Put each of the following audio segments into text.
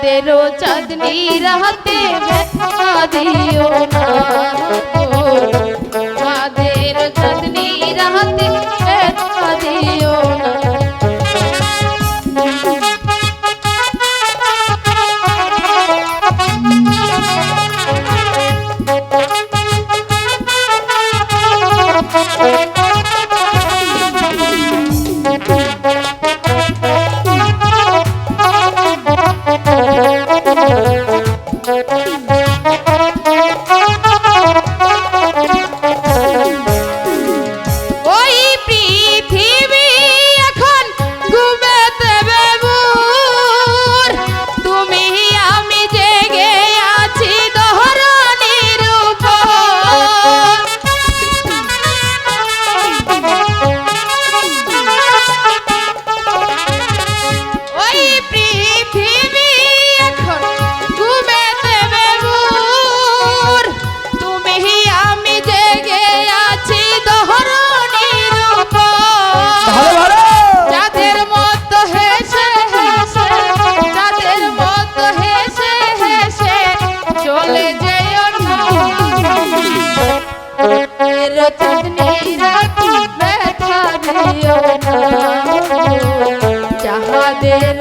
রাতেরও চাঁদনি রাতে ব্যথা দিও না রাতের চাঁদনি রাতে ব্যথা দিও না Thank you.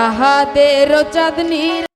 যাহাদের চাঁদনির